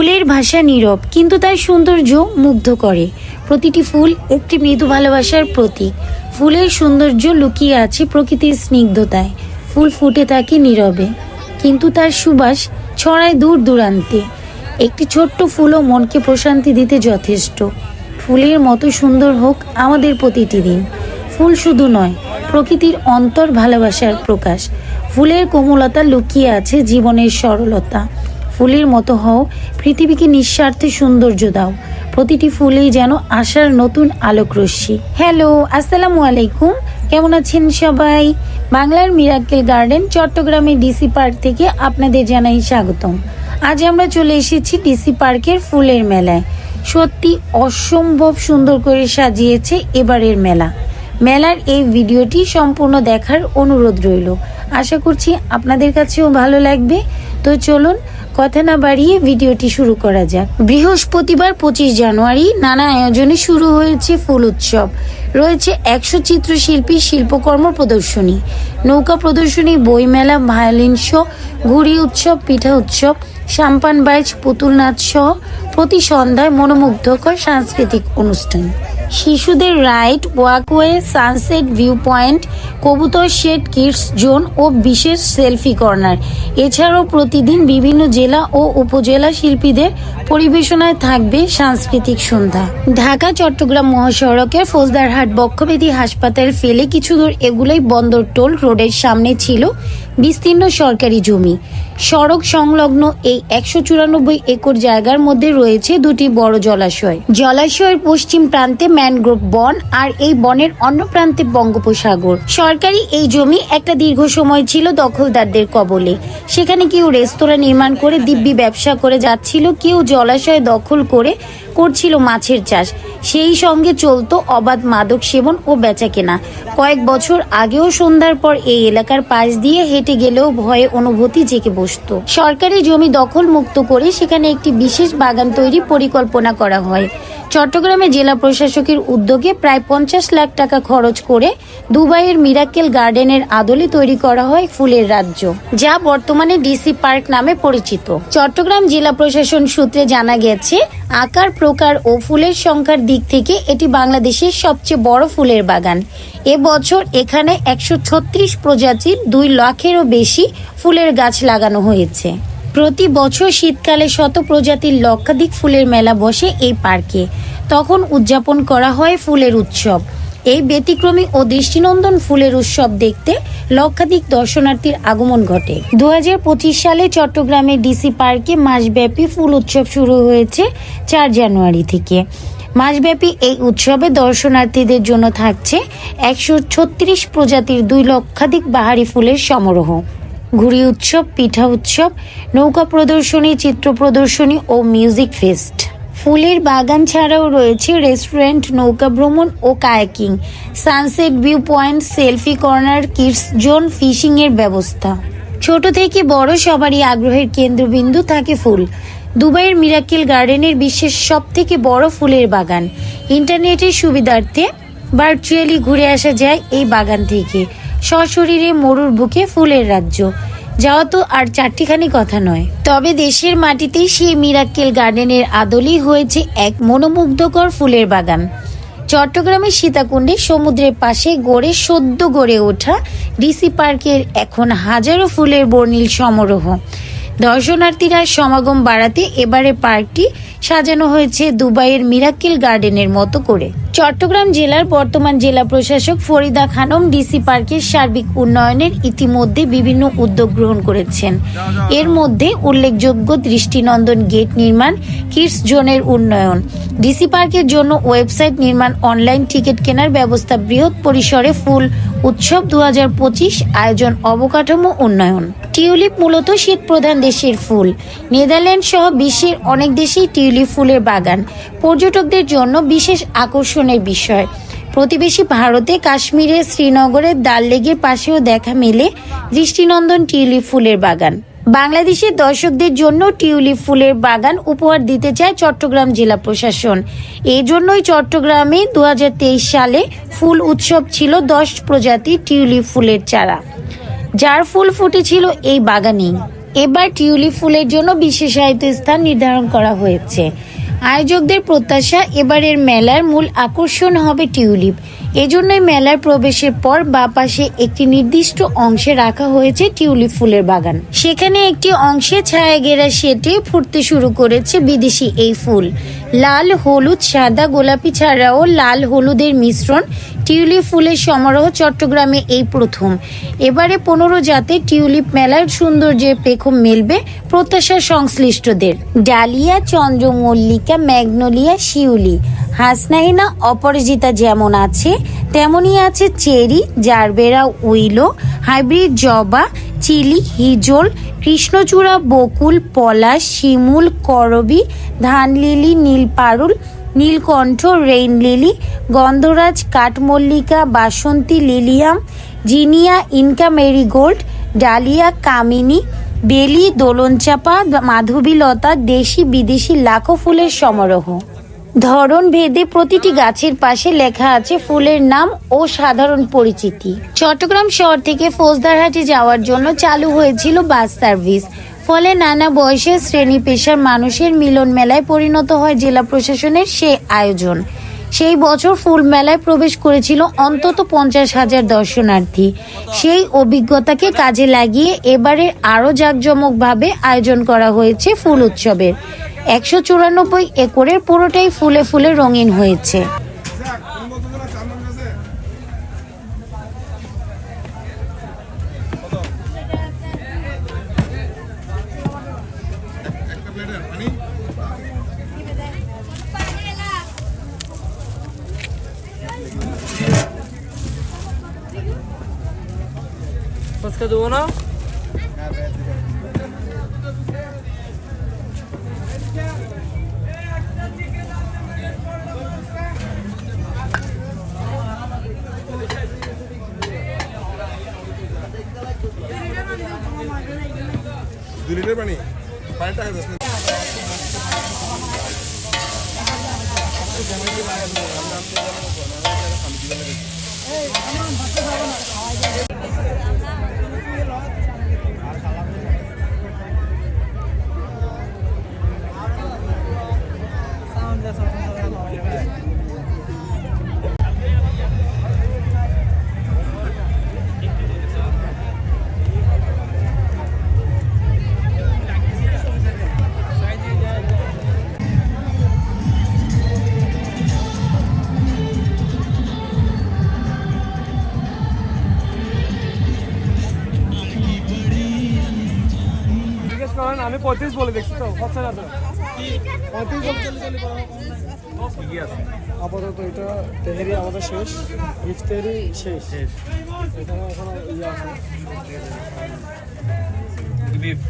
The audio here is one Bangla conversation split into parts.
ফুলের ভাষা নীরব, কিন্তু তার সৌন্দর্য মুগ্ধ করে। প্রতিটি ফুল একটি মৃদু ভালোবাসার প্রতীক। ফুলের সৌন্দর্য লুকিয়ে আছে প্রকৃতির স্নিগ্ধতায়। ফুল ফুটে থাকে নীরবে, কিন্তু তার সুবাস ছড়ায় দূর দূরান্তে। একটি ছোট্ট ফুলও মনকে প্রশান্তি দিতে যথেষ্ট। ফুলের মতো সুন্দর হোক আমাদের প্রতিটি দিন। ফুল শুধু নয়, প্রকৃতির অন্তর ভালোবাসার প্রকাশ। ফুলের কোমলতা লুকিয়ে আছে জীবনের সরলতা। ফুলের মতো হও। পৃথিবীকে নিঃস্বার্থে সৌন্দর্য দাও। প্রতিটি ফুলেই যেন আশার নতুন আলোক রশ্মি। হ্যালো, আসসালামু আলাইকুম। কেমন আছেন সবাই? বাংলার মিরাক্কেল গার্ডেন, চট্টগ্রামের ডিসি পার্ক থেকে আপনাদের জানাই স্বাগতম। আজ আমরা চলে এসেছি ডিসি পার্কের ফুলের মেলায়। সত্যি অসম্ভব সুন্দর করে সাজিয়েছে এবারের মেলা। মেলার এই ভিডিওটি সম্পূর্ণ দেখার অনুরোধ রইল। আশা করছি আপনাদের কাছেও ভালো লাগবে। তো চলুন কথা না বাড়িয়ে ভিডিওটি শুরু করা যাক। বৃহস্পতিবার পঁচিশ জানুয়ারি নানা আয়োজনে শুরু হয়েছে ফুল উৎসব। রয়েছে একশো চিত্রশিল্পী শিল্পকর্ম প্রদর্শনী। নৌকা প্রদর্শনী, বইমেলা, ভায়োলিন শো, ঘুড়ি উৎসব, পিঠা উৎসব সাম্পান বাইচ পুতুল নাচ সহ প্রতি সন্ধ্যায় মনোমুগ্ধকর সাংস্কৃতিক অনুষ্ঠান। শিশুদের ride, walkway, sunset view point কবুতর শেড, কিডস জোন ও বিশেষ সেলফি কর্নার। এছাড়াও প্রতিদিন বিভিন্ন জেলা ও উপজেলা শিল্পীদের পরিবেশনায় থাকবে সাংস্কৃতিক সন্ধ্যা। ঢাকা, চট্টগ্রাম মহাসড়কের ফৌজদারহাট বক্ষবেদী হাসপাতাল ফেলে কিছু দূর এগুলোই বন্দর টোল রোডের সামনে ছিল বিস্তীর্ণ সরকারি জমি। সড়ক সংলগ্ন এই একশো চুরানব্বই একর জায়গার মধ্যে রয়েছে দুটি বড় জলাশয়। জলাশয়ের পশ্চিম প্রান্তে ম্যানগ্রোভ বন আর এই বনের অন্য প্রান্তে বঙ্গোপসাগর। সরকারি এই জমি একটা দীর্ঘ সময় ছিল দখলদারদের কবলে। সেখানে কেউ রেস্তোরাঁ নির্মাণ করে, দিব্যি ব্যবসা করে যাচ্ছিল, কেউ জলাশয় দখল করে করছিল মাছের চাষ। সেই সঙ্গে চলতো অবাধ মাদক সেবন ও বেচাকেনা। কয়েক বছর আগেও সন্ধ্যার পর এই এলাকার পাশ দিয়ে হেঁটে গেলেও ভয়ে অনুভূতি জেগে বসতো। সরকারি জমি দখল মুক্ত করে সেখানে একটি বিশেষ বাগান তৈরি পরিকল্পনা করা হয়। চট্টগ্রামে জেলা প্রশাসকের উদ্যোগে প্রায় পঞ্চাশ লাখ টাকা খরচ করে দুবাইয়ের মিরাকেল গার্ডেনের আদলে তৈরি করা হয় ফুলের রাজ্য, যা বর্তমানে ডিসি পার্ক নামে পরিচিত। চট্টগ্রাম জেলা প্রশাসন সূত্রে জানা গেছে, আকার, প্রকার ও ফুলের সংখ্যার দিক থেকে এটি বাংলাদেশের সবচেয়ে বড় ফুলের বাগান। এবছর এখানে একশো ছত্রিশ প্রজাতির দুই লাখেরও বেশি ফুলের গাছ লাগানো হয়েছে। প্রতি বছর শীতকালে শত প্রজাতির লক্ষাধিক ফুলের মেলা বসে এই পার্কে। তখন উদযাপন করা হয় ফুলের উৎসব। এই ব্যতিক্রমী ও দৃষ্টিনন্দন ফুলের উৎসব দেখতে লক্ষাধিক দর্শনার্থীর আগমন ঘটে। দু হাজার পঁচিশ সালে চট্টগ্রামের ডিসি পার্কে মাসব্যাপী ফুল উৎসব শুরু হয়েছে চার জানুয়ারি থেকে। মাসব্যাপী এই উৎসবে দর্শনার্থীদের জন্য থাকছে একশো ছত্রিশ প্রজাতির দুই লক্ষাধিক বাহারি ফুলের সমারোহ। ঘুড়ি উৎসব, পিঠা উৎসব, নৌকা প্রদর্শনী, চিত্র প্রদর্শনী ও মিউজিক ফেস্ট। ফুলের বাগান ছাড়াও রয়েছে রেস্টুরেন্ট, নৌকা ভ্রমণ ও kayaking. Sunset view point, selfie corner, kids zone ফিশিংয়ের ব্যবস্থা। ছোট থেকে বড় সবারই আগ্রহের কেন্দ্রবিন্দু থাকে ফুল। দুবাইয়ের মিরাকেল গার্ডেনের বিশ্বের সব থেকে বড় ফুলের বাগান। ইন্টারনেটের সুবিধার্থে ভার্চুয়ালি ঘুরে আসা যায় এই বাগান থেকে। সশরীরে মরুর বুকে ফুলের রাজ্য। যাওয়া তো আর চারটিখানি কথা নয়। তবে দেশের মাটিতেই সেই মিরাক্কেল গার্ডেনের আদলই হয়েছে এক মনোমুগ্ধকর ফুলের বাগান। চট্টগ্রামের সীতাকুণ্ডে সমুদ্রের পাশে গড়ে সদ্য গড়ে ওঠা ডিসি পার্কের এখন হাজারো ফুলের বর্ণিল সমারোহ। দর্শনার্থীরা সমাগম বাড়াতে এবারে পার্কটি সাজানো হয়েছে দুবাইয়ের মিরাক্কেল গার্ডেনের মতো করে। চট্টগ্রাম জেলার বর্তমান জেলা প্রশাসক ফরিদা খানম ডিসি পার্কের সার্বিক উন্নয়নের ইতিমধ্যে বিভিন্ন উদ্যোগ গ্রহণ করেছেন। এর মধ্যে উল্লেখযোগ্য দৃষ্টিনন্দন গেট নির্মাণ, কিডস জোনের উন্নয়ন, ডিসি পার্কের জন্য ওয়েবসাইট নির্মাণ, অনলাইন টিকিট কেনার ব্যবস্থা, বৃহৎ পরিসরে ফুল উৎসব দু হাজার পঁচিশ আয়োজন, অবকাঠামো উন্নয়ন। টিউলিপ মূলত শীত প্রধান দেশের ফুল। নেদারল্যান্ড সহ বিশ্বের অনেক দেশেই টিউলিপ ফুলের বাগান। পর্যটকদের জন্য বিশেষ আকর্ষণের বিষয়। প্রতিবেশী ভারতে কাশ্মীরের শ্রীনগরের ডাল লেকের পাশেও দেখা মেলে দৃষ্টিনন্দন টিউলিপ ফুলের বাগান। বাংলাদেশের দর্শকদের জন্য টিউলিপ ফুলের বাগান উপহার দিতে চায় চট্টগ্রাম জেলা প্রশাসন। এই জন্যই চট্টগ্রামে দু হাজার তেইশ সালে ফুল উৎসব ছিল দশ প্রজাতির টিউলিপ ফুলের চারা। যার ফুল ফুটেছিল এই বাগানেই। এবার টিউলিপ ফুলের জন্য বিশেষায়িত স্থান নির্ধারণ করা হয়েছে। আয়োজকদের প্রত্যাশা, এবারের মেলার মূল আকর্ষণ হবে টিউলিপ। এজন্যই মেলার প্রবেশের পর বা পাশে একটি নির্দিষ্ট অংশে রাখা হয়েছে টিউলিপ ফুলের বাগান। সেখানে একটি অংশে ছায়া ঘেরা সেটে ফুটতে শুরু করেছে বিদেশি এই ফুল। লাল, হলুদ, সাদা, গোলাপি ছাড়াও লাল, হলুদের মিশ্রণ টিউলিপ ফুলের সমারোহ চট্টগ্রামে এই প্রথম। এবারে পনেরো জাতের টিউলিপ মেলার সৌন্দর্যের পেখম মেলবে প্রত্যাশা সংশ্লিষ্টদের। ডালিয়া, চন্দ্রমল্লিকা, ম্যাগনোলিয়া, শিউলি। হাসনাহিনা অপরাজিতা যেমন আছে তেমনই আছে চেরি, জারবেরা, উইলো, হাইব্রিড জবা, চিলি, হিজল, কৃষ্ণচূড়া, বকুল, পলাশ, শিমুল, করবি, ধানলিলি, নীলপারুল, নীলকণ্ঠ রেইন লিলি গন্ধরাজ, কাঠমল্লিকা, বাসন্তী, lilium, zinnia, inca marigold, dahlia, কামিনী, বেলি, দোলনচাপা, মাধবীলতা দেশি বিদেশি লাখো ফুলের সমারোহ। ধরন ভেদে প্রতিটি গাছের পাশে লেখা আছে ফুলের নাম ও সাধারণ পরিচিতি। চট্টগ্রাম শহর থেকে ফৌজদারহাটে যাওয়ার জন্য চালু হয়েছিল বাস সার্ভিস। ফলে নানা বয়সের শ্রেণি পেশার মানুষের মিলন মেলায় পরিণত হয় জেলা প্রশাসনের সে আয়োজন। সেই বছর ফুল মেলায় প্রবেশ করেছিল অন্তত পঞ্চাশ হাজার দর্শনার্থী। সেই অভিজ্ঞতাকে কাজে লাগিয়ে এবারে আরও জাঁকজমকভাবে আয়োজন করা হয়েছে ফুল উৎসবের। একশো চুরানব্বই একরের পুরোটাই ফুলে ফুলে রঙিন হয়েছে। না? দুই পঁয়ত্রিশ বলে দেখছি তো খরচা যাবে আপাতত এটা তেহেরি আমাদের শেষ ইফতারি শেষ। শেষ। এখানে এখনও ইয়ে আছে। হ্যাঁ, beef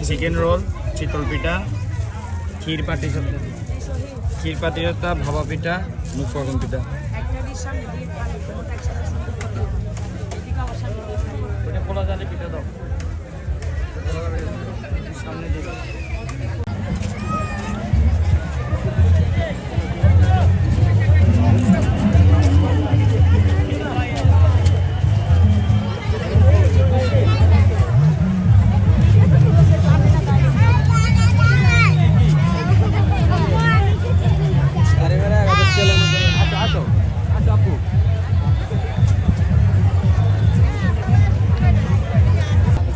চিকেন রোল চিতল পিঠা ক্ষীর পাটি ক্ষীর পাটি ভাবা পিঠা মুখ পাকন পিঠা। সামনে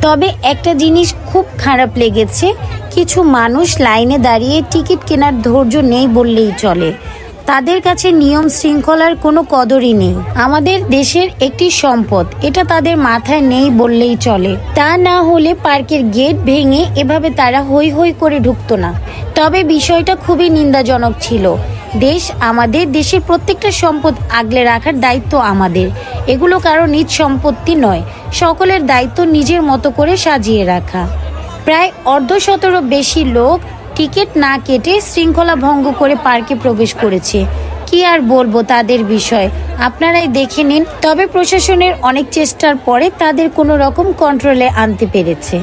তবে একটা জিনিস খুব খারাপ লেগেছে, কিছু মানুষ লাইনে দাঁড়িয়ে টিকিট কেনার ধৈর্য নেই বললেই চলে। তাদের কাছে নিয়ম শৃঙ্খলার কোনো কদরই নেই। আমাদের দেশের একটি সম্পদ, এটা তাদের মাথায় নেই বললেই চলে। তা না হলে পার্কের গেট ভেঙে এভাবে তারা হই হই করে ঢুকতো না। তবে বিষয়টা খুবই নিন্দাজনক ছিল। দেশ আমাদের দেশের প্রত্যেকটা সম্পদ আগলে রাখার দায়িত্ব আমাদের। এগুলো কারও নিজ সম্পত্তি নয়, সকলের দায়িত্ব নিজের মতো করে সাজিয়ে রাখা। প্রায় অর্ধশতেরও বেশি লোক টিকিট না কেটে শৃঙ্খলা ভঙ্গ করে পার্কে প্রবেশ করেছে। কি আর বলব তাদের বিষয়, আপনারাই দেখে নিন। তবে প্রশাসনের অনেক চেষ্টার পরে তাদের কোনো রকম কন্ট্রোলে আনতে পেরেছে।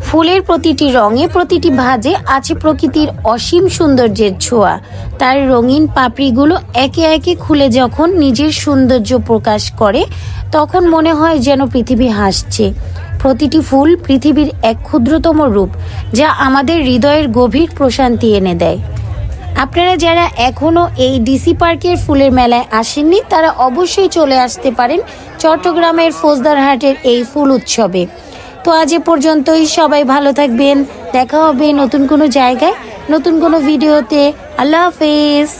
ফুলের প্রতিটি রঙে প্রতিটি ভাজে আছে প্রকৃতির অসীম সৌন্দর্যের ছোঁয়া। তার রঙিন পাপড়িগুলো একে একে খুলে যখন নিজের সৌন্দর্য প্রকাশ করে, তখন মনে হয় যেন পৃথিবী হাসছে। প্রতিটি ফুল পৃথিবীর এক ক্ষুদ্রতম রূপ, যা আমাদের হৃদয়ের গভীর প্রশান্তি এনে দেয়। আপনারা যারা এখনও এই ডিসি পার্কের ফুলের মেলায় আসেননি, তারা অবশ্যই চলে আসতে পারেন চট্টগ্রামের ফৌজদারহাটের এই ফুল উৎসবে। তো আজ এ পর্যন্তই, সবাই ভালো থাকবেন, দেখা হবে নতুন কোনো জায়গায়, নতুন কোনো ভিডিওতে। আল্লাহ হাফেজ।